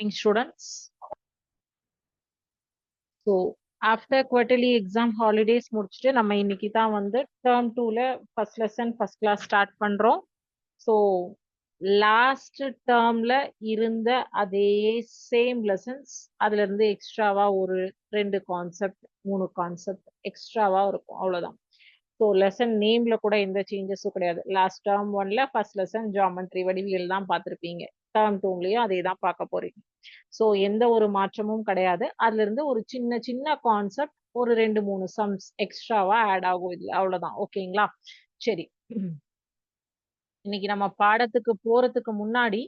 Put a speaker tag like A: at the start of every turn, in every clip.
A: morning, students. So after quarterly exam holidays முடிச்சுட்டு நம்ம இன்னைக்கு தான் வந்து டேர்ம் டூல first lesson first class start பண்றோம். ஸோ லாஸ்ட் டேர்ம்ல இருந்த அதே சேம் லெசன்ஸ் அதுல இருந்து எக்ஸ்ட்ராவா ஒரு ரெண்டு கான்செப்ட் மூணு கான்செப்ட் எக்ஸ்ட்ராவா இருக்கும் அவ்வளவுதான். ஸோ லெசன் நேம்ல கூட எந்த சேஞ்சஸும் கிடையாது. லாஸ்ட் டேர்ம் ஒன்ல ஃபர்ஸ்ட் லெசன் ஜாமெண்ட்ரி வடிவியல் தான் பார்த்துருப்பீங்க. டேர்ம் டூம்லயும் அதே தான் பார்க்க போறீங்க. ஸோ எந்த ஒரு மாற்றமும் கிடையாது. அதுல இருந்து ஒரு சின்ன சின்ன கான்செப்ட் ஒரு ரெண்டு மூணு சம்ஸ் எக்ஸ்ட்ராவா ஆட் ஆகும் இதுல. அவ்வளவுதான். ஓகேங்களா சரி. இன்னைக்கு நம்ம பாடத்துக்கு போறதுக்கு முன்னாடி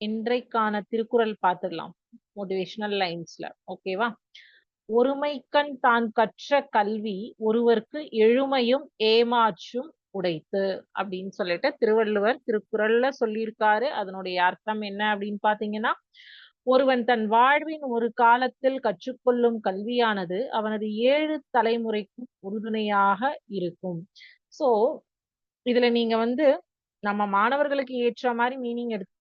A: இன்றைக்கான திருக்குறள் பார்த்துடலாம். மோட்டிவேஷனல் லைன்ஸ்ல ஓகேவா ஒருமைக்கண் தான் கற்ற கல்வி ஒருவருக்கு எழுமையும் ஏமாற்றும் உடைத்து அப்படின்னு சொல்லிட்டு திருவள்ளுவர் திருக்குறள்ல சொல்லியிருக்காரு. அதனுடைய அர்த்தம் என்ன அப்படின்னு பாத்தீங்கன்னா ஒருவன் தன் வாழ்வின் ஒரு காலத்தில் கற்றுக்கொள்ளும் கல்வியானது அவனது ஏழு தலைமுறைக்கும் உறுதுணையாக இருக்கும். சோ இதுல நீங்க வந்து நம்ம மாணவர்களுக்கு ஏற்ற மாதிரி மீனிங் எடுத்து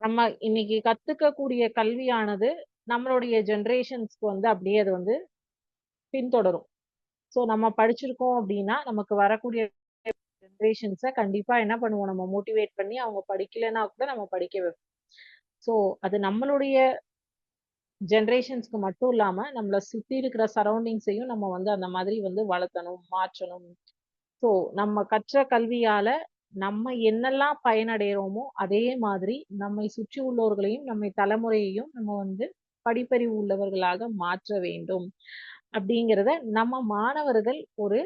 A: நம்ம இன்னைக்கு கத்துக்கக்கூடிய கல்வியானது நம்மளுடைய ஜென்ரேஷன்ஸ்க்கு வந்து அப்படியே அது வந்து பின்தொடரும். ஸோ நம்ம படிச்சிருக்கோம் அப்படின்னா நமக்கு வரக்கூடிய ஜென்ரேஷன்ஸை கண்டிப்பா என்ன பண்ணுவோம்? நம்ம மோட்டிவேட் பண்ணி அவங்க படிக்கலைன்னா கூட நம்ம படிக்க வைப்போம். ஸோ அது நம்மளுடைய ஜென்ரேஷன்ஸ்க்கு மட்டும் இல்லாம நம்மளை சுத்தி இருக்கிற சரௌண்டிங்ஸையும் நம்ம வந்து அந்த மாதிரி வந்து வளர்த்தணும் மாற்றணும். ஸோ நம்ம கற்ற கல்வியால நம்ம என்னெல்லாம் பயனடைகிறோமோ அதே மாதிரி நம்மை சுற்றி உள்ளவர்களையும் நம்மை தலைமுறையையும் நம்ம வந்து படிப்பறிவு உள்ளவர்களாக மாற்ற வேண்டும். அப்படிங்கிறத நம்ம மாணவர்கள் ஒரு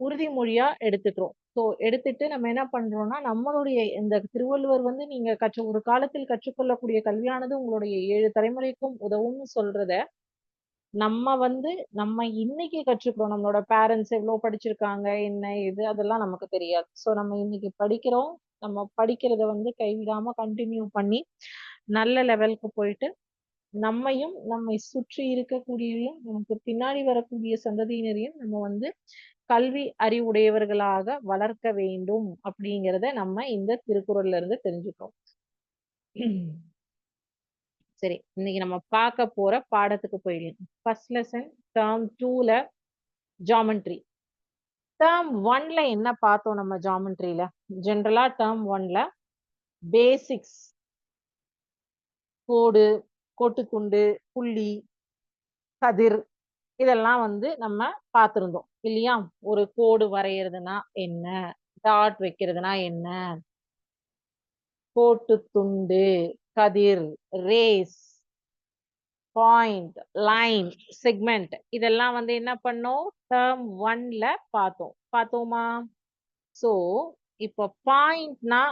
A: உறுதிமொழியா எடுத்துக்கிறோம். ஸோ எடுத்துட்டு நம்ம என்ன பண்றோம்னா நம்மளுடைய இந்த திருவள்ளுவர் வந்து நீங்க கற்று ஒரு காலத்தில் கற்றுக்கொள்ளக்கூடிய கல்வியானது உங்களுடைய ஏழு தலைமுறைக்கும் உதவும்னு சொல்றத நம்ம வந்து நம்ம இன்னைக்கு கற்றுக்கிறோம். நம்மளோட பேரண்ட்ஸ் எவ்வளோ படிச்சிருக்காங்க என்ன இது அதெல்லாம் நமக்கு தெரியாது. ஸோ நம்ம இன்னைக்கு படிக்கிறோம் நம்ம படிக்கிறத வந்து கைவிடாம கண்டினியூ பண்ணி நல்ல லெவலுக்கு போயிட்டு நம்மையும் நம்மை சுற்றி இருக்கக்கூடியவையும் நமக்கு பின்னாடி வரக்கூடிய சந்ததியினரையும் நம்ம வந்து கல்வி அறிவுடையவர்களாக வளர்க்க வேண்டும் அப்படிங்கிறத நம்ம இந்த திருக்குறள்ல இருந்து தெரிஞ்சுக்கிறோம். சரி இன்னைக்கு நம்ம பார்க்க போற பாடத்துக்கு போயிடலாம். ஃபர்ஸ்ட் லெசன் டேர்ம் டூல ஜாமெண்ட்ரி டேர்ம் ஒன்ல என்ன பார்த்தோம் நம்ம ஜாமெண்ட்ரியில ஜென்ரலா டேர்ம் ஒன்ல பேசிக்ஸ் கோடு கோட்டுத்துண்டு புள்ளி கதிர் இதெல்லாம் வந்து நம்ம பார்த்துருந்தோம். இல்லையா? ஒரு கோடு வரைகிறதுனா என்ன? டாட் வைக்கிறதுனா என்ன? கோட்டு துண்டு கதிர் ரேஸ் பாயிண்ட் லைன் செக்மெண்ட் இதெல்லாம் வந்து என்ன பண்ணோம்? டேர்ம் ஒன்ல பார்த்தோம். பார்த்தோமா? ஸோ இப்போ பாயிண்ட்னா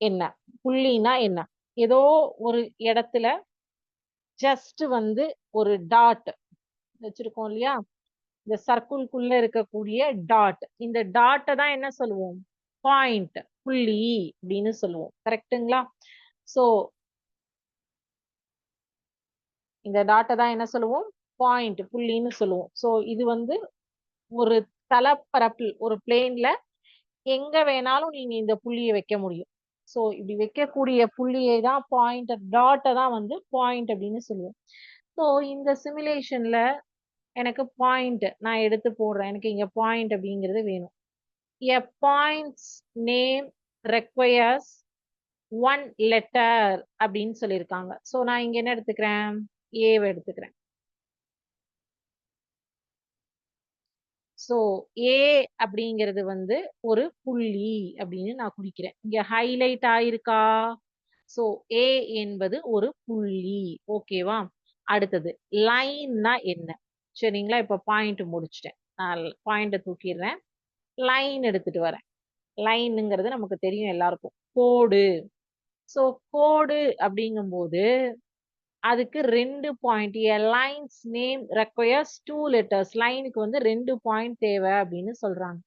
A: என்ன? புள்ளினா என்ன? ஏதோ ஒரு இடத்துல ஜஸ்ட் வந்து ஒரு டாட் வச்சிருக்கோம் இல்லையா? இந்த சர்க்கிள்குள்ள இருக்கக்கூடிய டாட் இந்த டாட்டை தான் என்ன சொல்லுவோம்? பாயிண்ட் புள்ளி அப்படின்னு சொல்லுவோம். கரெக்டுங்களா சோ இந்த டாட்டை தான் என்ன சொல்லுவோம்? பாயிண்ட் புள்ளின்னு சொல்லுவோம். சோ இது வந்து ஒரு தலப்பரப்பில் ஒரு பிளேன்ல எங்க வேணாலும் நீங்க இந்த புள்ளியை வைக்க முடியும். ஸோ இப்படி வைக்கக்கூடிய புள்ளியை தான் பாயிண்ட் டாட்டை தான் வந்து பாயிண்ட் அப்படின்னு சொல்லுவோம். ஸோ இந்த சிமுலேஷனில் எனக்கு பாயிண்ட் நான் எடுத்து போடுறேன். எனக்கு இங்கே பாயிண்ட் அப்படிங்கிறது வேணும். A points name requires one letter அப்படின்னு சொல்லியிருக்காங்க. ஸோ நான் இங்கே என்ன எடுத்துக்கிறேன்? ஏவை எடுத்துக்கிறேன். ஸோ ஏ அப்படிங்கிறது வந்து ஒரு புள்ளி அப்படின்னு நான் குறிக்கிறேன். இங்க ஹைலைட் ஆயிருக்கா? ஸோ ஏ என்பது ஒரு புள்ளி. ஓகேவா அடுத்தது லைன்னா என்ன? சரிங்களா? இப்போ பாயிண்ட் முடிச்சிட்டேன். நான் பாயிண்ட்டை தூக்கிடுறேன். லைன் எடுத்துட்டு வரேன். லைனுங்கிறது நமக்கு தெரியும் எல்லாருக்கும். கோடு ஸோ கோடு அப்படிங்கும்போது அதுக்கு ரெண்டு point a lines name requires two letters லைனுக்கு வந்து ரெண்டு பாயிண்ட் தேவை அப்படின்னு சொல்றாங்க.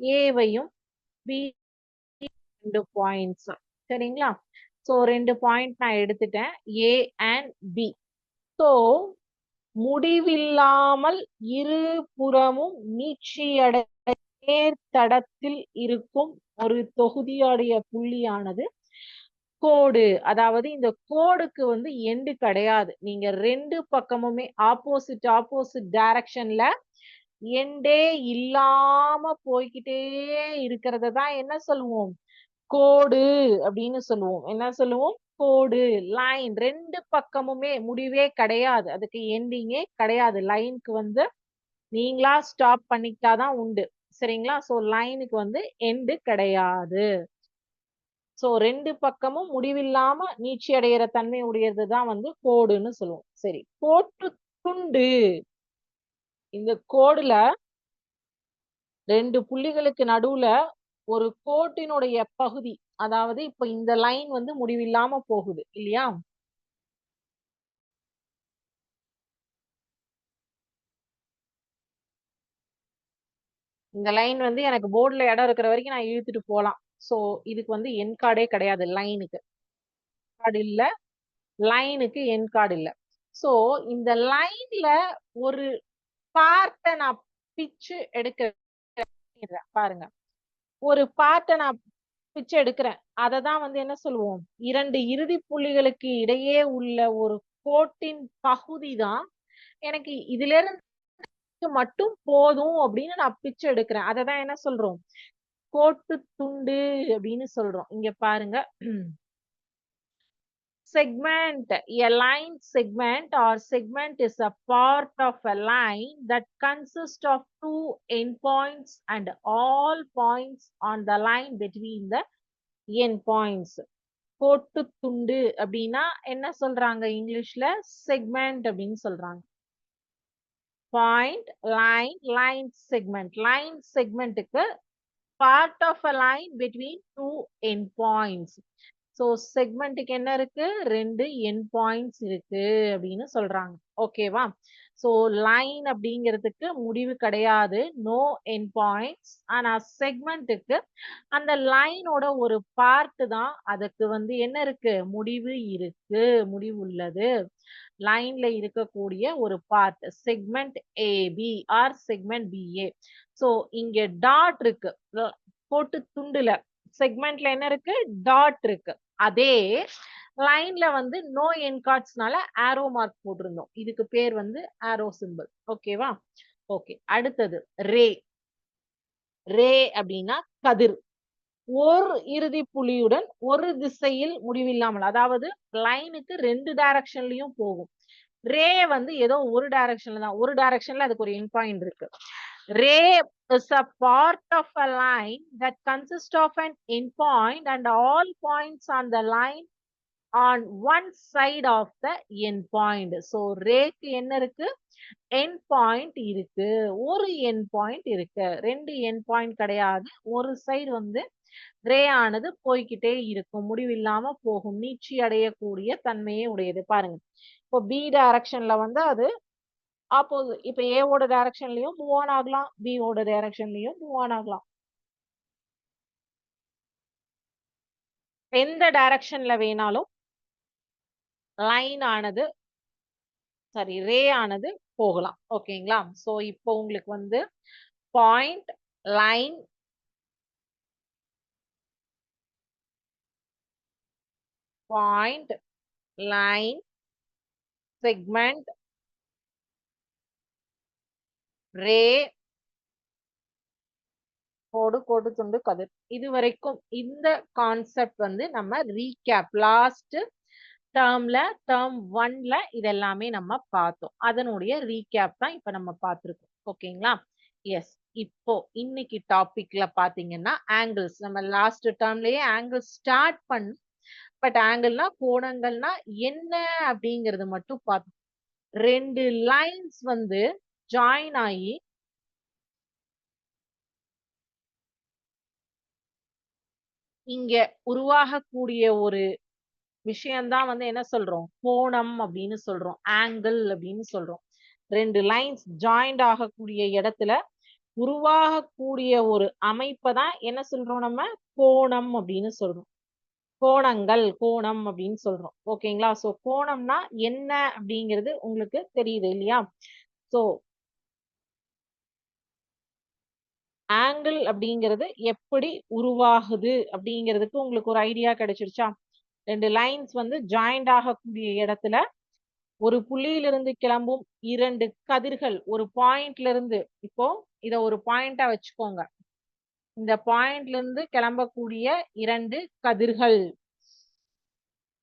A: ஏவையும் பி ரெண்டு பாயிண்ட்ஸ் சரிங்களா? ஸோ ரெண்டு பாயிண்ட் நான் எடுத்துட்டேன். ஏ அண்ட் பி ஸோ முடிவில்லாமல் இரு புறமும் நீட்சியடை நேர்த்தடத்தில் இருக்கும் ஒரு தொகுதியுடைய புள்ளியானது கோடு. அதாவது இந்த கோடுக்கு வந்து எண்டு கிடையாது. நீங்க ரெண்டு பக்கமுமே ஆப்போசிட் ஆப்போசிட் டைரக்ஷன்ல எண்டே இல்லாம போய்கிட்டே இருக்கிறத தான் என்ன சொல்லுவோம்? கோடு அப்படின்னு சொல்லுவோம். என்ன சொல்லுவோம்? கோடு லைன் ரெண்டு பக்கமுமே முடிவே கிடையாது. அதுக்கு எண்டிங்கே கிடையாது. லைனுக்கு வந்து நீங்களா ஸ்டாப் பண்ணிக்கிட்டாதான் உண்டு. சரிங்களா? சோ லைனுக்கு வந்து எண்டு கிடையாது. சோ ரெண்டு பக்கமும் முடிவில்லாம நீட்சி அடையிற தன்மை உடையது தான் வந்து கோடுன்னு சொல்லுவோம். சரி கோட்டு துண்டு. இந்த கோடுல ரெண்டு புள்ளிகளுக்கு நடுவுல ஒரு கோட்டினுடைய பகுதி அதாவது இப்ப இந்த லைன் வந்து முடிவில்லாம போகுது இல்லையா? இந்த லைன் வந்து எனக்கு போர்டுல இடம் இருக்கிற வரைக்கும் நான் இழுத்துட்டு போகலாம். சோ இதுக்கு வந்து என் கார்டே கிடையாது லைனுக்கு கார்டு இல்ல லைனுக்கு என் கார்டு இல்ல. சோ இந்த லைன்ல ஒரு பார்ட்டை நான் பிச்சு எடுக்க பாருங்க. ஒரு பார்ட்டை நான் பிச்சு எடுக்கிறேன். அதை தான் வந்து என்ன சொல்லுவோம்? இரண்டு இறுதி புள்ளிகளுக்கு இடையே உள்ள ஒரு கோட்டின் பகுதி தான் எனக்கு இதுல இருந்து மட்டும் போதும் அப்படின்னு நான் பிச்சு எடுக்கிறேன். அதை தான் என்ன சொல்றோம்? கோட்டு துண்டு அப்படின்னு சொல்றோம் இங்க பாருங்க segment a line segment or segment is a part of a line that consists of two endpoints and all points on the line between the endpoints கோட்டு துண்டு அப்படின்னா என்ன சொல்றாங்க இங்கிலீஷ்ல செக்மெண்ட் அப்படின்னு சொல்றாங்க point line line segment line செக்மெண்ட்டுக்கு part of a line between two end points so செக்மெண்ட்டுக்கு என்ன இருக்கு? ரெண்டு என் பாயிண்ட்ஸ் இருக்கு அப்படின்னு சொல்றாங்க. ஓகேவா ஸோ லைன் அப்படிங்கிறதுக்கு முடிவு கிடையாது. நோ என் பாயிண்ட்ஸ் ஆனால் செக்மெண்ட்டுக்கு அந்த லைனோட ஒரு பார்ட்டு தான் அதுக்கு வந்து என்ன இருக்கு? முடிவு இருக்கு. முடிவு உள்ளது. லைன்ல இருக்கக்கூடிய ஒரு part segment AB or segment BA so இங்க டாட் இருக்கு. போட்டு துண்டுல. செக்மெண்ட்ல என்ன இருக்கு? டாட் இருக்கு. அதே லைன்ல வந்து நோ என் கார்ட்ஸ்னால ஆரோ மார்க் போட்டிருந்தோம். இதுக்கு பேர் வந்து ஆரோ சிம்பிள் ஓகேவா ஓகே அடுத்தது ரே. ரே அப்படின்னா கதிர். ஒரு இறுதி புள்ளியுடன் ஒரு திசையில் முடிவில்லாமல் அதாவது லைனுக்கு ரெண்டு டைரக்ஷன்லயும் போகும். ரே வந்து ஏதோ ஒரு டைரக்ஷன்ல தான். ஒரு டைரக்ஷன்ல அதுக்கு ஒரு என் பாயிண்ட் இருக்கு. Ray is a part of a line that consists of an endpoint and all points on the line on one side of the endpoint. So, ரேக்கு என்ன இருக்கு? என் பாயிண்ட் இருக்கு. ஒரு என் பாயிண்ட் இருக்கு. ரெண்டு என் பாயிண்ட் கிடையாது. ஒரு சைடு வந்து ரே ஆனது போய்கிட்டே இருக்கும். முடிவில்லாம போகும். நீச்சி அடையக்கூடிய தன்மையே உடையது. பாருங்க. இப்போ பி டைரக்ஷன்ல வந்து அது ஆப்போசிட் இப்ப ஏவோட டைரக்ஷன்லயும் மூவ் ஆன் ஆகலாம். பியோட டைரக்ஷன்லயும் மூவ் ஆன் ஆகலாம். எந்த டைரக்ஷன்ல வேணாலும் லைன் ஆனது சாரி ரே ஆனது போகலாம். ஓகேங்களா சோ இப்போ உங்களுக்கு வந்து point line point line segment ray கோடு கோடு துண்டு கதிர். இது வரைக்கும் இந்த கான்செப்ட் வந்து நம்ம ரீகேப் லாஸ்ட் டேர்ம்ல டேர்ம் ஒன்ல இதெல்லாமே நம்ம பார்த்தோம். அதனுடைய ரீகேப் தான் இப்ப நம்ம பார்த்திருக்கோம். ஓகேங்களா எஸ் இப்போ இன்னைக்கு டாபிக்ல பாத்தீங்கன்னா ஆங்கிள்ஸ் நம்ம லாஸ்ட் டேர்ம்லயே ஆங்கிள் ஸ்டார்ட் பண்ண பட் ஆங்கிள்னா கோணங்கள்னா என்ன அப்படிங்கறது மட்டும் பார்த்தோம். ரெண்டு லைன்ஸ் வந்து ஜாயின் ஆகி இங்க உருவாகக்கூடிய ஒரு விஷயம்தான் வந்து என்ன சொல்றோம்? கோணம் அப்படின்னு சொல்றோம். ஆங்கிள் அப்படின்னு சொல்றோம். ரெண்டு லைன்ஸ் ஜாயிண்ட் ஆகக்கூடிய இடத்துல உருவாகக்கூடிய ஒரு அமைப்பை தான் என்ன சொல்றோம் நம்ம? கோணம் அப்படின்னு சொல்றோம். கோணங்கள் கோணம் அப்படின்னு சொல்றோம். ஓகேங்களா சோ கோணம்னா என்ன அப்படிங்கிறது உங்களுக்கு தெரியுது இல்லையா? சோ ஆங்கிள் அப்படிங்கிறது எப்படி உருவாகுது அப்படிங்கிறதுக்கு உங்களுக்கு ஒரு ஐடியா கிடைச்சிருச்சா? ரெண்டு லைன்ஸ் வந்து ஜாயிண்ட் ஆகக்கூடிய இடத்துல ஒரு புள்ளியிலிருந்து கிளம்பும் இரண்டு கதிர்கள் ஒரு பாயிண்ட்ல இருந்து இப்போ இத ஒரு பாயிண்டா வச்சுக்கோங்க. இந்த பாயிண்ட்ல இருந்து கிளம்பக்கூடிய இரண்டு கதிர்கள்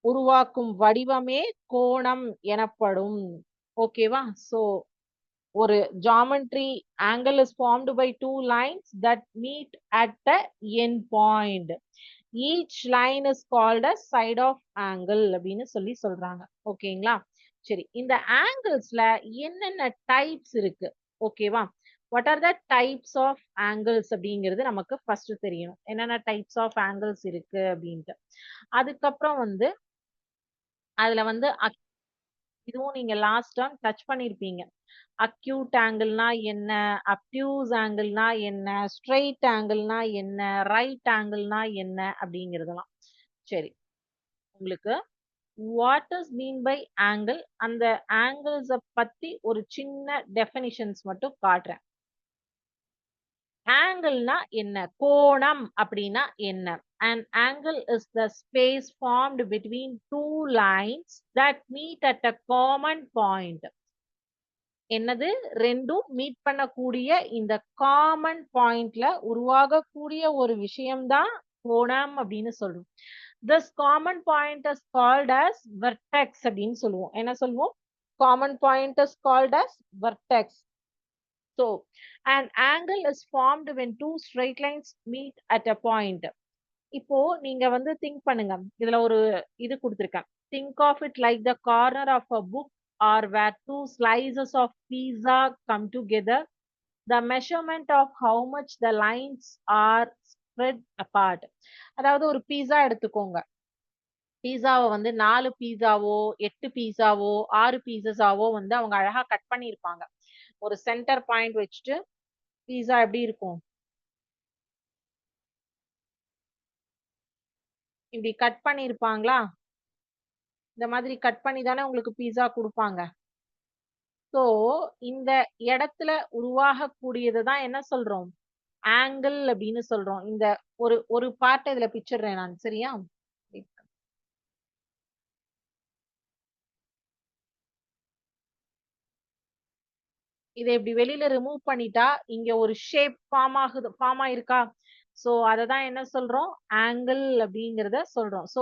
A: உருவாக்கும் வடிவமே கோணம் எனப்படும். ஓகேவா சோ ஒரு geometry angle is formed by two lines that meet at the end point each line is called a side of angle அப்படின்னு சொல்லி சொல்றாங்க. ஓகேங்களா? சரி இந்த ஆங்கிள்ஸ்ல என்னென்ன டைப்ஸ் இருக்கு? ஓகேவா? What are the types of angles அப்படிங்கிறது நமக்கு ஃபர்ஸ்ட் தெரியணும். என்னென்ன டைப்ஸ் ஆஃப் ஆங்கிள்ஸ் இருக்கு அப்படின்ட்டு. அதுக்கப்புறம் வந்து அதுல வந்து இதுவும் நீங்க லாஸ்ட் டைம் டச் பண்ணிருப்பீங்க. அக்யூட் ஆங்கிள்னா என்ன? அப்டியூஸ் ஆங்கிள்னா என்ன? ஸ்ட்ரெயிட் ஆங்கிள்னா என்ன? ரைட் ஆங்கிள்னா என்ன? அப்படிங்கிறதெல்லாம். சரி. உங்களுக்கு what is mean by angle அந்த ஆங்கிள்ஸ பத்தி ஒரு சின்ன டெஃபினிஷன்ஸ் மட்டும் காட்டுறேன். ஆங்கிள்னா என்ன? கோணம் அப்படின்னா என்ன? an angle is the space formed between two lines that meet at a common point என்னது ரெண்டும் மீட் பண்ணக்கூடிய இந்த காமன் பாயிண்ட்ல உருவாகக்கூடிய ஒரு விஷயம்தான் கோணம் அப்படின்னு சொல்றோம் this common point is called as vertex அப்படின்னு சொல்லுவோம் என்ன சொல்லுவோம் common point is called as vertex so an angle is formed when two straight lines meet at a point இப்போ நீங்க வந்து திங்க் பண்ணுங்க. இதுல ஒரு இது கொடுத்துருக்கேன். Think of it like the corner of a book or where two slices of pizza come together the measurement of how much the lines are spread apart அதாவது ஒரு பீஸா எடுத்துக்கோங்க. பீஸாவை வந்து நாலு பீஸாவோ எட்டு பீஸாவோ ஆறு பீசஸாவோ வந்து அவங்க அழகா கட் பண்ணியிருப்பாங்க. ஒரு சென்டர் பாயிண்ட் வச்சுட்டு பீஸா எப்படி இருக்கும்? இப்படி கட் பண்ணியிருப்பாங்களா இந்த மாதிரி கட் பண்ணி தானே உங்களுக்கு பீஸா கொடுப்பாங்க. ஸோ இந்த இடத்துல உருவாகக்கூடியதை தான் என்ன சொல்றோம்? ஆங்கிள் அப்படின்னு சொல்றோம். இந்த ஒரு ஒரு பார்ட் இதுல பிச்சிடுறேன் நான் சரியா? இதை இப்படி வெளியில ரிமூவ் பண்ணிட்டா இங்க ஒரு ஷேப் ஃபார்ம் ஆகுது ஃபார்ம் ஆயிருக்கா? சோ அதை தான் என்ன சொல்றோம்? ஆங்கிள் அப்படிங்கிறத சொல்றோம். So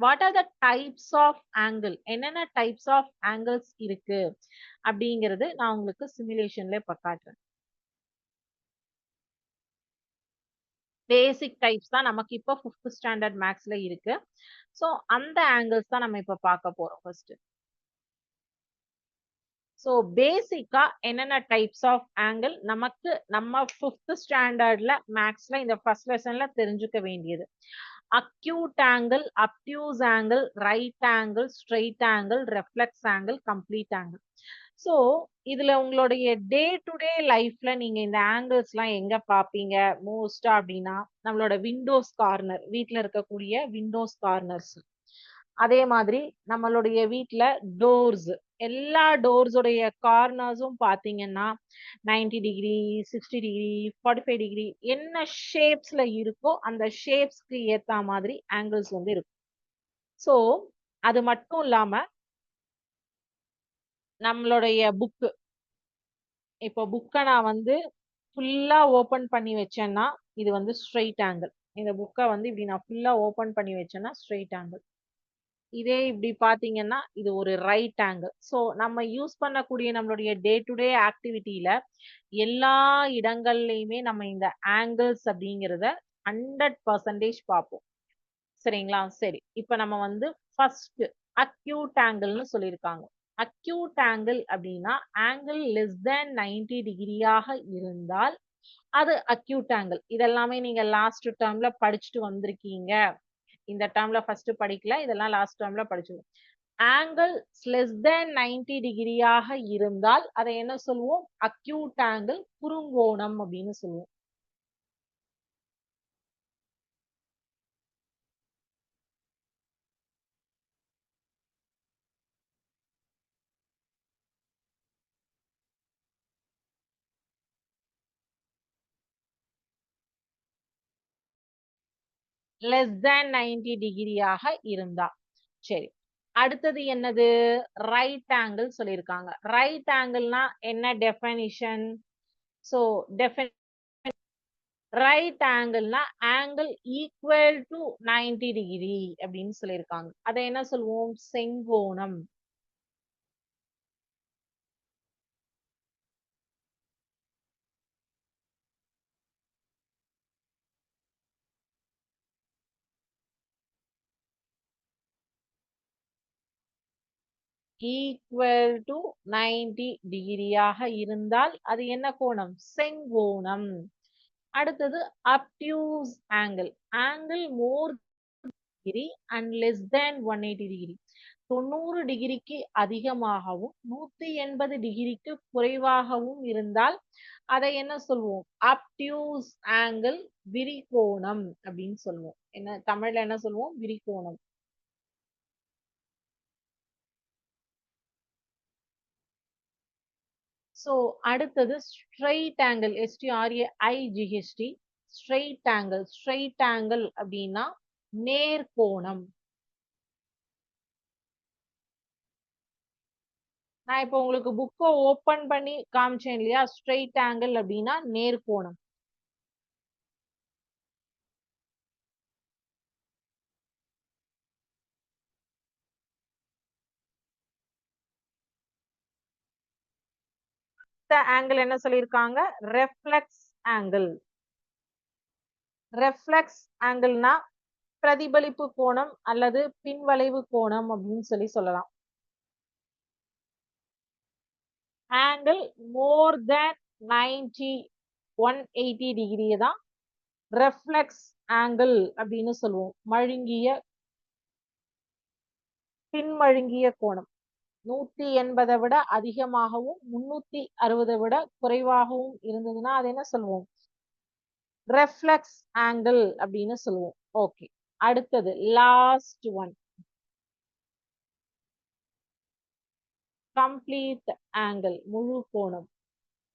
A: what are the types of angle என்னென்ன டைப்ஸ் ஆஃப் ஆங்கிள்ஸ் இருக்கு? அப்படிங்கிறது நான் உங்களுக்கு சிமுலேஷன்ல இப்ப காட்டுறேன். பேசிக் டைப்ஸ் தான் நமக்கு இப்போ ஃபிஃப்த் ஸ்டாண்டர்ட் மேக்ஸ்ல இருக்கு. ஸோ அந்த ஆங்கிள்ஸ் தான் நம்ம இப்ப பார்க்க போறோம் ஃபர்ஸ்ட் ஸோ பேசிக்காக என்னென்ன டைப்ஸ் ஆஃப் ஆங்கிள் நமக்கு நம்ம ஃபிஃப்த் ஸ்டாண்டர்டில் மேக்ஸில் இந்த ஃபர்ஸ்ட் லெசனில் தெரிஞ்சுக்க வேண்டியது. Acute angle obtuse angle right angle straight angle reflex angle complete angle so இதில் உங்களுடைய டே டு டே லைஃப்ல நீங்கள் இந்த ஆங்கிள்ஸ்லாம் எங்கே பார்ப்பீங்க? மோஸ்ட்டாக அப்படின்னா நம்மளோட விண்டோஸ் கார்னர் வீட்டில் இருக்கக்கூடிய விண்டோஸ் கார்னர்ஸ் அதே மாதிரி நம்மளுடைய வீட்டில் டோர்ஸ் எல்லா டோர்ஸோடைய கார்னர்ஸும் பார்த்தீங்கன்னா ninety degree sixty degree forty five degree என்ன ஷேப்ஸில் இருக்கோ அந்த ஷேப்ஸ்க்கு ஏற்ற மாதிரி ஆங்கிள்ஸ் வந்து இருக்கும். ஸோ அது மட்டும் இல்லாமல் நம்மளுடைய புக்கு இப்போ புக்கை நான் வந்து ஃபுல்லாக ஓப்பன் பண்ணி வச்சேன்னா இது வந்து ஸ்ட்ரெயிட் ஆங்கிள் இந்த புக்கை வந்து இப்படி நான் ஃபுல்லாக ஓப்பன் பண்ணி வச்சேன்னா ஸ்ட்ரெயிட் ஆங்கிள் இதே இப்படி பாத்தீங்கன்னா இது ஒரு ரைட் ஆங்கிள் ஸோ நம்ம யூஸ் பண்ணக்கூடிய நம்மளுடைய டே டு டே ஆக்டிவிட்டியில எல்லா இடங்கள்லையுமே நம்ம இந்த ஆங்கிள்ஸ் அப்படிங்கிறத ஹண்ட்ரட் பர்சன்டேஜ் பார்ப்போம். சரிங்களா? சரி. இப்ப நம்ம வந்து ஃபர்ஸ்ட் அக்யூட் ஆங்கிள்னு சொல்லியிருக்காங்க. அக்யூட் ஆங்கிள் அப்படின்னா ஆங்கிள் லெஸ் தேன் நைன்டி டிகிரியாக இருந்தால் அது அக்யூட் ஆங்கிள் இதெல்லாமே நீங்க லாஸ்ட் டேர்ம்ல படிச்சுட்டு வந்திருக்கீங்க. இந்த டேர்ம்ல ஃபர்ஸ்ட் படிக்கல இதெல்லாம் லாஸ்ட் டேர்ம்ல படிச்சிடும் ஆங்கிள் லெஸ் தேன் நைன்டி டிகிரியாக இருந்தால் அதை என்ன சொல்லுவோம்? அக்யூட் ஆங்கிள் குறுங்கோணம் அப்படின்னு சொல்லுவோம். லெஸ் தேன் நைன்டி டிகிரியாக இருந்தா. சரி. அடுத்தது என்னது? ரைட் ஆங்கிள் சொல்லியிருக்காங்க. ரைட் ஆங்கிள்னா என்ன டெஃபனிஷன் ஸோ டெஃபன் right ஆங்கிள்னா angle equal to ninety degree அப்படின்னு சொல்லியிருக்காங்க. அதை என்ன சொல்லுவோம் செங்கோணம். ஈக்குவல் டு நைன்டி டிகிரியாக இருந்தால் அது என்ன கோணம்? செங்கோணம். அடுத்தது obtuse angle angle more degree and less than one eighty degree தொண்ணூறு டிகிரிக்கு அதிகமாகவும் நூத்தி எண்பது டிகிரிக்கு குறைவாகவும் இருந்தால் அதை என்ன சொல்லுவோம் அப்டியூஸ் ஆங்கிள் விரிகோணம் அப்படின்னு சொல்லுவோம் என்ன தமிழ்ல என்ன சொல்லுவோம் விரிகோணம். ஸோ அடுத்தது straight angle S T R A I G H T straight angle straight angle அப்படின்னா நேர்கோணம் நான் இப்போ உங்களுக்கு புக்கை ஓப்பன் பண்ணி காமிச்சேன் இல்லையா? ஸ்ட்ரெயிட் ஆங்கிள் அப்படின்னா நேர்கோணம் ஆங்கிள் என்ன சொல்லியிருக்காங்க? ரெஃப்ளெக்ஸ் ஆங்கிள் ரெஃப்ளெக்ஸ் ஆங்கிள்னா பிரதிபலிப்பு கோணம் அல்லது பின்வளைவு கோணம் அப்படின்னு சொல்லி சொல்லலாம். Angle more than ninety one eighty degree தான் ரெஃப்ளெக்ஸ் ஆங்கிள் அப்படின்னு சொல்லுவோம். மழுங்கிய பின்மழுங்கிய கோணம். நூத்தி எண்பதை விட அதிகமாகவும் முன்னூத்தி அறுபதை விட குறைவாகவும் இருந்ததுன்னா அது என்ன சொல்லுவோம்? ரெஃப்ளெக்ஸ் ஆங்கிள் அப்படின்னு சொல்லுவோம். ஓகே அடுத்தது லாஸ்ட் ஒன் கம்ப்ளீட் ஆங்கிள் முழு கோணம்.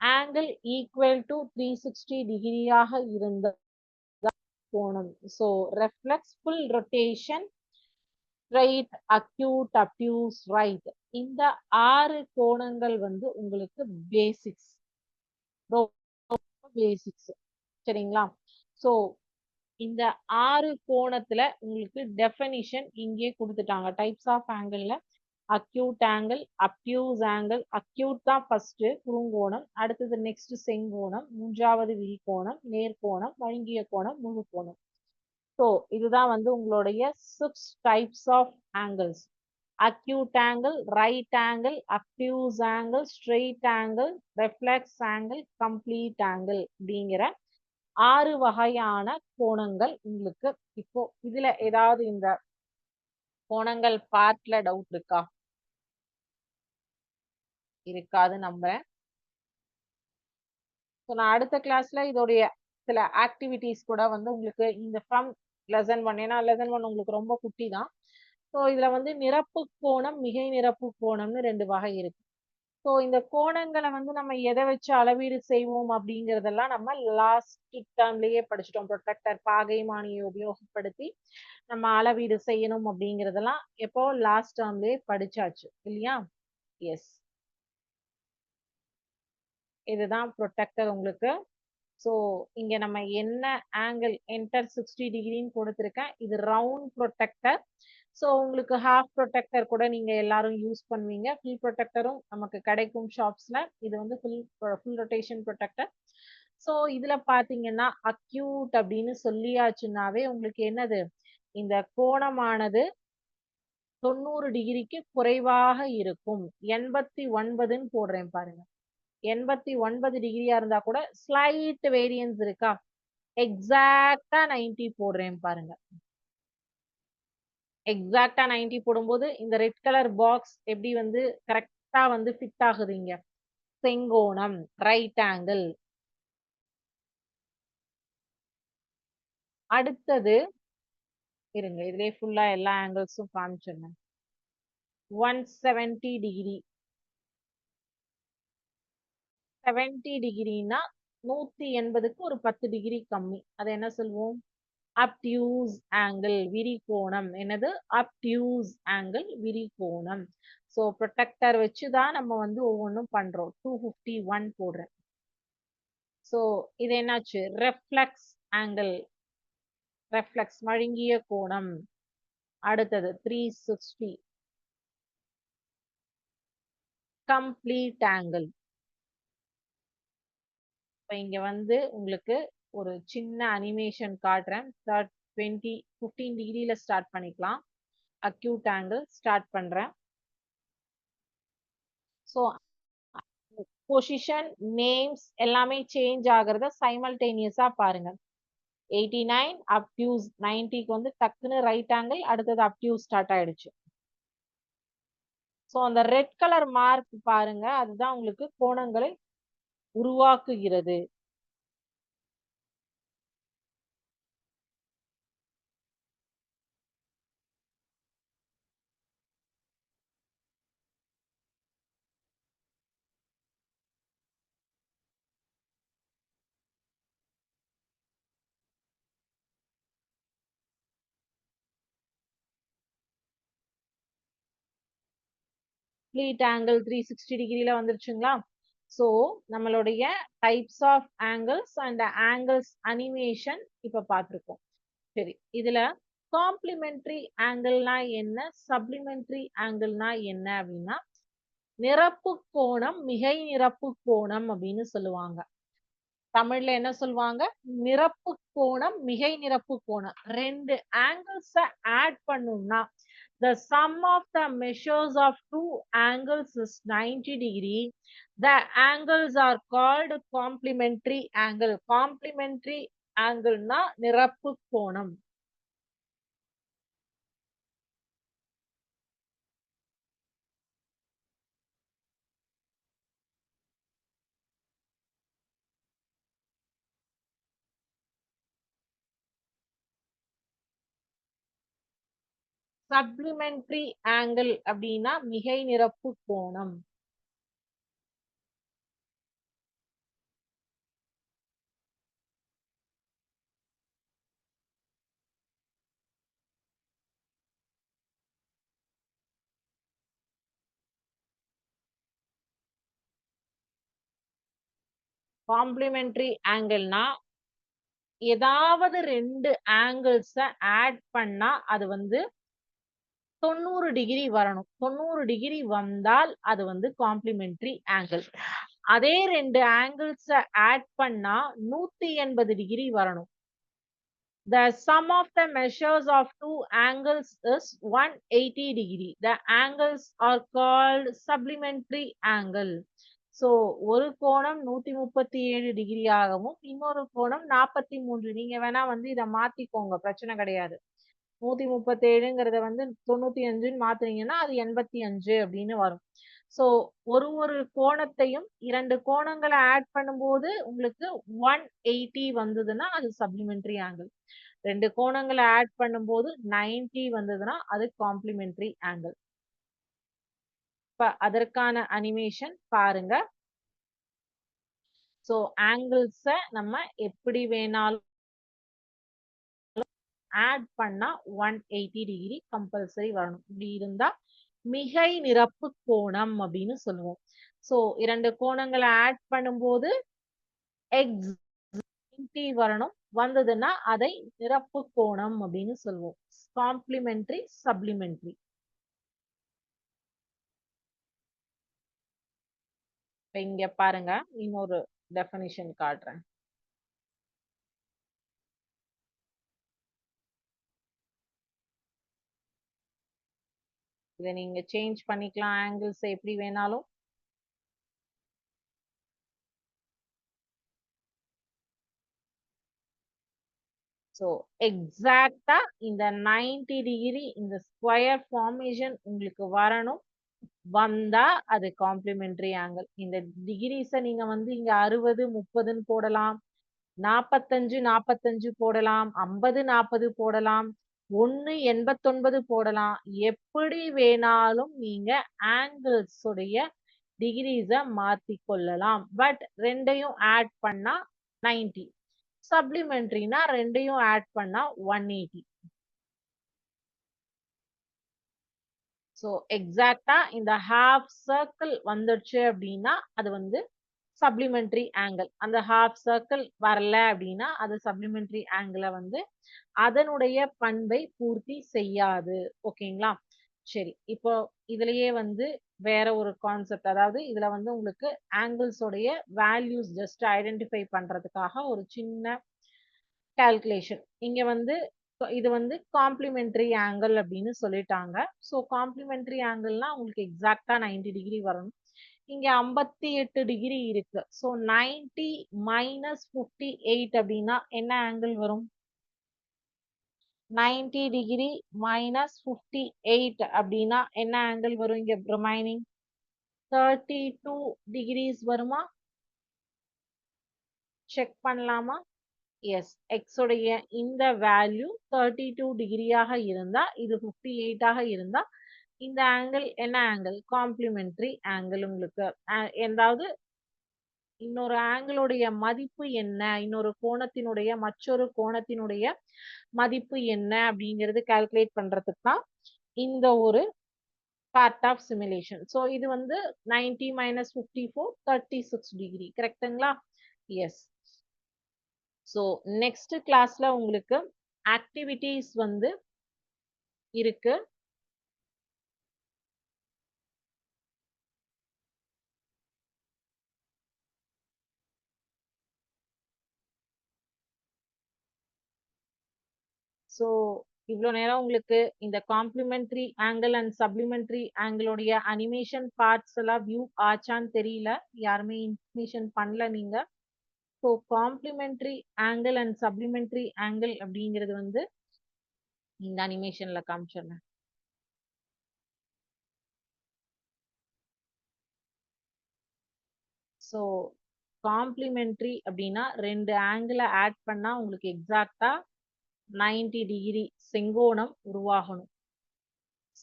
A: Angle equal to three sixty டிகிரியாக இருந்த கோணம். So reflex full rotation straight acute obtuse right இந்த ஆறு கோணங்கள் வந்து உங்களுக்கு பேசிக்ஸ் பேசிக்ஸ் சரிங்களா? ஸோ இந்த ஆறு கோணத்துல உங்களுக்கு டெஃபனிஷன் இங்கே கொடுத்துட்டாங்க. Types of angle acute angle obtuse angle acute தான் ஃபர்ஸ்ட் குறுங்கோணம் அடுத்தது நெக்ஸ்ட் செங்கோணம் மூன்றாவது விரிகோணம் நேர்கோணம் வழங்கிய கோணம் முழு கோணம் ஸோ இதுதான் வந்து உங்களுடைய six types of angles acute angle right angle accuse angle straight angle reflex angle complete angle அப்படிங்கிற ஆறு வகையான கோணங்கள் உங்களுக்கு இப்போ இதுல ஏதாவது இந்த கோணங்கள் பார்ட்ல டவுட் இருக்கா? இருக்காது நம்புறேன். ஸோ நான் அடுத்த கிளாஸ்ல இதோடைய சில ஆக்டிவிட்டிஸ் கூட வந்து உங்களுக்கு இந்த ஃப்ரம் லெசன் ஒன் ஏன்னா லெசன் ஒன் உங்களுக்கு ரொம்ப குட்டி தான் ஸோ இதில் வந்து நிரப்பு கோணம் மிகை நிரப்பு கோணம்னு ரெண்டு வகை இருக்கு. ஸோ இந்த கோணங்களை வந்து நம்ம எதை வச்சு அளவீடு செய்வோம் அப்படிங்கிறதெல்லாம் நம்ம லாஸ்ட் டேர்ம்லயே படிச்சிட்டோம். ப்ரொடெக்டர் பாகைமானியை உபயோகப்படுத்தி நம்ம அளவீடு செய்யணும் அப்படிங்கிறதெல்லாம் எப்போ லாஸ்ட் டேர்ம்லயே படிச்சாச்சு இல்லையா? எஸ் இதுதான் ப்ரொடெக்டர் உங்களுக்கு ஸோ இங்கே நம்ம என்ன ஆங்கிள் என்டர் சிக்ஸ்டி டிகிரின்னு கொடுத்துருக்கேன். இது ரவுண்ட் ப்ரொடெக்டர் ஸோ உங்களுக்கு ஹாஃப் ப்ரொடெக்டர் கூட நீங்கள் எல்லாரும் யூஸ் பண்ணுவீங்க. ஃபுல் ப்ரொடெக்டரும் நமக்கு கிடைக்கும் ஷாப்ஸில் இது வந்து full full rotation protractor so இதில் பார்த்தீங்கன்னா அக்யூட் அப்படின்னு சொல்லியாச்சுன்னாவே உங்களுக்கு என்னது? இந்த கோணமானது தொண்ணூறு டிகிரிக்கு குறைவாக இருக்கும். எண்பத்தி ஒன்பதுன்னு போடுறேன் பாருங்க. எண்பத்தி ஒன்பது டிகிரியா இருந்தா கூட ஸ்லைட் வேரியன்ஸ் இருக்கா? எக்ஸாக்டா நைன்டி போடுறேன் பாருங்க. எக்ஸாக்டா நைன்டி போடும்போது இந்த ரெட் கலர் பாக்ஸ் எப்படி வந்து கரெக்டா வந்து ஃபிட் ஆகுது இங்க செங்கோணம் ரைட் ஆங்கிள் அடுத்தது இருங்க இதுலயே ஃபுல்லா எல்லா ஆங்கிள்ஸும் காமிச்சிருந்தேன் ஒன் செவன்டி டிகிரி செவன்டி டிகிரின்னா நூத்தி எண்பதுக்கு ஒரு பத்து டிகிரி கம்மி. அதை என்ன சொல்லுவோம் அப்டியூஸ் ஆங்கிள் விரிகோணம். என்னது? அப்டியூஸ் ஆங்கிள் விரிகோணம். ஸோ ப்ரொடெக்டர் வச்சு தான் நம்ம வந்து ஒவ்வொன்றும் பண்றோம். டூ ஃபிஃப்டி ஒன் போடுறேன். ஸோ இது என்னாச்சு? ரெஃப்ளெக்ஸ் ஆங்கிள் ரெஃப்ளெக்ஸ் மழுங்கிய கோணம். அடுத்தது த்ரீ சிக்ஸ்டி கம்ப்ளீட் ஆங்கிள் இப்போ இங்க வந்து உங்களுக்கு ஒரு சின்ன அனிமேஷன் காட்டுறேன். டுவெண்ட்டி ஃபிஃப்டீன் டிகிரியில் ஸ்டார்ட் பண்ணிக்கலாம். அக்யூட் ஆங்கிள் ஸ்டார்ட் பண்ணுறேன் ஸோ பொசிஷன் நேம்ஸ் எல்லாமே சேஞ்ச் ஆகுறத சைமல்டேனியஸாக பாருங்க. எயிட்டி நைன் அப்டியூஸ் நைன்டிக்கு வந்து டக்குன்னு ரைட் ஆங்கிள் அடுத்தது அப்டியூஸ் ஸ்டார்ட் ஆயிடுச்சு. ஸோ அந்த ரெட் கலர் மார்க் பாருங்க. அதுதான் உங்களுக்கு கோணங்களை உருவாக்குகிறது. கம்ப்ளீட் ஆங்கிள் த்ரீ சிக்ஸ்டி டிகிரில வந்துருச்சுங்களா? ஸோ நம்மளுடைய types of angles and angles animation இப்ப பார்த்துருக்கோம். சரி இதுல காம்ப்ளிமெண்ட்ரி ஆங்கிள்னா என்ன? சப்ளிமெண்ட்ரி ஆங்கிள்னா என்ன அப்படின்னா நிரப்பு கோணம் மிகை நிரப்பு கோணம் அப்படின்னு சொல்லுவாங்க. தமிழ்ல என்ன சொல்லுவாங்க? நிரப்பு கோணம் மிகை நிரப்பு கோணம். ரெண்டு ஆங்கிள்ஸ ஆட் பண்ணோம்னா the sum of the measures of two angles is 90 degree, the angles are called complementary angle. Complementary angle na nirappu konam. Supplementary angle அப்படின்னா மிகை நிரப்பு கோணம். காம்ப்ளிமெண்ட்ரி ஆங்கிள்னா ஏதாவது ரெண்டு ஆங்கிள்ஸ ஆட் பண்ணா அது வந்து தொண்ணூறு டிகிரி வரணும். தொண்ணூறு டிகிரி வந்தால் அது வந்து காம்ப்ளிமெண்ட்ரி ஆங்கிள் அதே ரெண்டு ஆங்கிள்ஸ ஆட் பண்ணா நூத்தி எண்பது டிகிரி வரணும். The sum of the measures of two angles is 180 degree. The angles are called supplementary angle. So ஒரு கோணம் நூத்தி முப்பத்தி ஏழு டிகிரி ஆகவும் இன்னொரு கோணம் நாற்பத்தி மூன்று. நீங்க வேணா வந்து இதை மாத்திக்கோங்க. பிரச்சனை கிடையாது. நூத்தி முப்பத்தி ஏழுங்கிறத வந்து தொண்ணூத்தி அஞ்சுன்னு மாத்துனீங்கன்னா அது எண்பத்தி அஞ்சு அப்படின்னு வரும். ஸோ ஒரு ஒரு கோணத்தையும் இரண்டு கோணங்களை ஆட் பண்ணும்போது உங்களுக்கு ஒன் எயிட்டி வந்ததுன்னா அது சப்ளிமெண்ட்ரி ஆங்கிள் ரெண்டு கோணங்களை ஆட் பண்ணும்போது நைன்டி வந்ததுன்னா அது காம்ப்ளிமெண்ட்ரி ஆங்கிள் இப்ப அதற்கான அனிமேஷன் பாருங்க. ஸோ ஆங்கிள்ஸ நம்ம எப்படி வேணாலும் ஆட் பண்ணா ஒன் எயிட்டி டிகிரி கம்பல்சரி வரணும். இப்படி இருந்தா மிகை நிரப்பு கோணம் அப்படின்னு சொல்லுவோம். ஸோ இரண்டு கோணங்களை ஆட் பண்ணும்போது எக்ஸ் வரணும். வந்ததுன்னா அதை நிரப்பு கோணம் அப்படின்னு சொல்லுவோம். காம்ப்ளிமெண்ட்ரி சப்ளிமெண்ட்ரி இங்க பாருங்க இன்னொரு டெஃபினிஷன் காட்டுறேன். இதை நீங்க சேஞ்ச் பண்ணிக்கலாம் ஆங்கிள்ஸ் எப்படி வேணாலும். ஸோ எக்ஸாக்டா இந்த நைன்டி டிகிரி இந்த ஸ்கொயர் ஃபார்மேஷன் உங்களுக்கு வரணும். வந்தா அது காம்ப்ளிமெண்ட்ரி ஆங்கிள் இந்த டிகிரிஸை நீங்க வந்து இங்க அறுபது முப்பதுன்னு போடலாம். நாற்பத்தஞ்சு நாற்பத்தஞ்சு போடலாம். ஐம்பது நாற்பது போடலாம். ஒன்று எண்பத்தொன்பது போடலாம். எப்படி வேணாலும் நீங்க ஆங்கிள்ஸ் உடைய டிகிரிஸை மாற்றி கொள்ளலாம் பட் ரெண்டையும் ஆட் பண்ணா நைன்டி சப்ளிமெண்ட்ரினா ரெண்டையும் ஆட் பண்ணா ஒன் எயிட்டி ஸோ எக்ஸாக்டா இந்த ஹாஃப் சர்க்கிள் வந்துடுச்சு அப்படின்னா அது வந்து சப்ளிமெண்ட்ரி ஆங்கிள் அந்த ஹாஃப் சர்க்கிள் வரல அப்படின்னா அது சப்ளிமெண்ட்ரி ஆங்கிளை வந்து அதனுடைய பண்பை பூர்த்தி செய்யாது. ஓகேங்களா சரி. இப்போ இதுலயே வந்து வேற ஒரு கான்செப்ட் அதாவது இதுல வந்து உங்களுக்கு ஆங்கிள்ஸோடைய வேல்யூஸ் ஜஸ்ட் ஐடென்டிஃபை பண்றதுக்காக ஒரு சின்ன கால்குலேஷன் இங்க வந்து இது வந்து காம்ப்ளிமெண்ட்ரி ஆங்கிள் அப்படின்னு சொல்லிட்டாங்க. ஸோ காம்ப்ளிமெண்ட்ரி ஆங்கிள்னா உங்களுக்கு எக்ஸாக்டா நைன்டி டிகிரி வரணும். இங்க ஐம்பத்தி எட்டு டிகிரி இருக்கு. So ninety minus fifty eight அப்படின்னா என்ன ஆங்கிள் வரும்? Ninety degree minus fifty eight அப்படின்னா என்ன ஆங்கிள் வரும் இங்க ரிமைனிங் தேர்ட்டி டூ டிகிரிஸ் வருமா? செக் பண்ணலாமா? எஸ் எக்ஸ் இந்த வேல்யூ தேர்ட்டி டூ டிகிரியாக இருந்தா இது ஃபிஃப்டி எயிட்டாக இருந்தா இந்த ஆங்கிள் என்ன ஆங்கிள் காம்ப்ளிமெண்ட்ரி ஆங்கிள் உங்களுக்கு. எதாவது இன்னொரு ஆங்கிளுடைய மதிப்பு என்ன? இன்னொரு கோணத்தினுடைய மற்றொரு கோணத்தினுடைய மதிப்பு என்ன? அப்படிங்கிறது கால்குலேட் பண்றதுக்கு தான் இந்த ஒரு பார்ட் ஆஃப் சிமுலேஷன் ஸோ இது வந்து ninety minus fifty four thirty six degree கரெக்டுங்களா எஸ் ஸோ நெக்ஸ்ட் கிளாஸ்ல உங்களுக்கு ஆக்டிவிட்டீஸ் வந்து இருக்கு. ஸோ இவ்வளோ நேரம் உங்களுக்கு இந்த காம்ப்ளிமெண்ட்ரி ஆங்கிள் அண்ட் சப்ளிமெண்ட்ரி ஆங்கிளோடைய அனிமேஷன் பார்ட்ஸ் எல்லாம் வியூ ஆச்சான்னு தெரியல. யாருமே இன்ஃபர்மேஷன் பண்ணல நீங்க. So complementary angle and supplementary angle அப்படிங்கிறது வந்து இந்த அனிமேஷன்ல காமிச்சிடுறேன். ஸோ காம்ப்ளிமெண்ட்ரி அப்படின்னா ரெண்டு ஆங்கிளை ஆட் பண்ணால் உங்களுக்கு எக்ஸாக்டாக நைன்டி டிகிரி செங்கோணம் உருவாகணும்.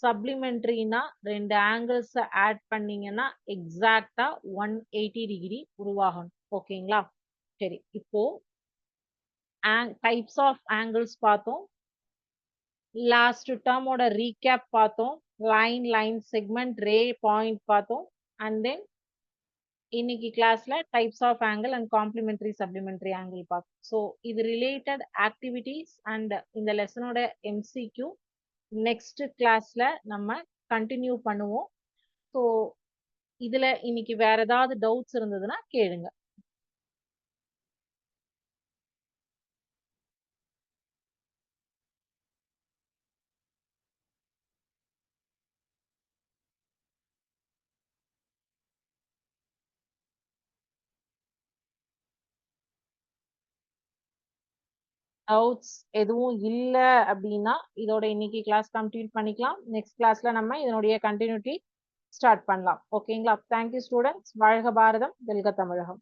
A: சப்ளிமெண்ட்ரினா ரெண்டு ஆங்கிள்ஸ் ஆட் பண்ணீங்கன்னா எக்ஸாக்டா ஒன் எயிட்டி டிகிரி உருவாகணும். ஓகேங்களா? சரி இப்போ டைப்ஸ் ஆஃப் ஆங்கிள்ஸ் பார்த்தோம். லாஸ்ட் டேர்மோட ரீகேப் பார்த்தோம். Line line segment ray point பார்த்தோம். அண்ட் தென் இன்னைக்கு கிளாஸ்ல types of angle and complementary supplementary angle பார்த்தோம் ஸோ இது ரிலேட்டட் ஆக்டிவிட்டீஸ் அண்ட் இந்த லெசனோட எம்சிக்யூ நெக்ஸ்ட் கிளாஸ்ல நம்ம கண்டினியூ பண்ணுவோம். ஸோ இதுல இன்னைக்கு வேற ஏதாவது டவுட்ஸ் இருந்ததுன்னா கேளுங்க. டவுட்ஸ் எதுவும் இல்லை அப்படின்னா இதோட இன்னைக்கு கிளாஸ் கம்ப்ளீட் பண்ணிக்கலாம். நெக்ஸ்ட் கிளாஸ்ல நம்ம இதனுடைய கண்டினியூட்டி ஸ்டார்ட் பண்ணலாம். ஓகேங்களா தேங்க்யூ ஸ்டூடெண்ட்ஸ் வாழ்க பாரதம். வெல்க தமிழகம்.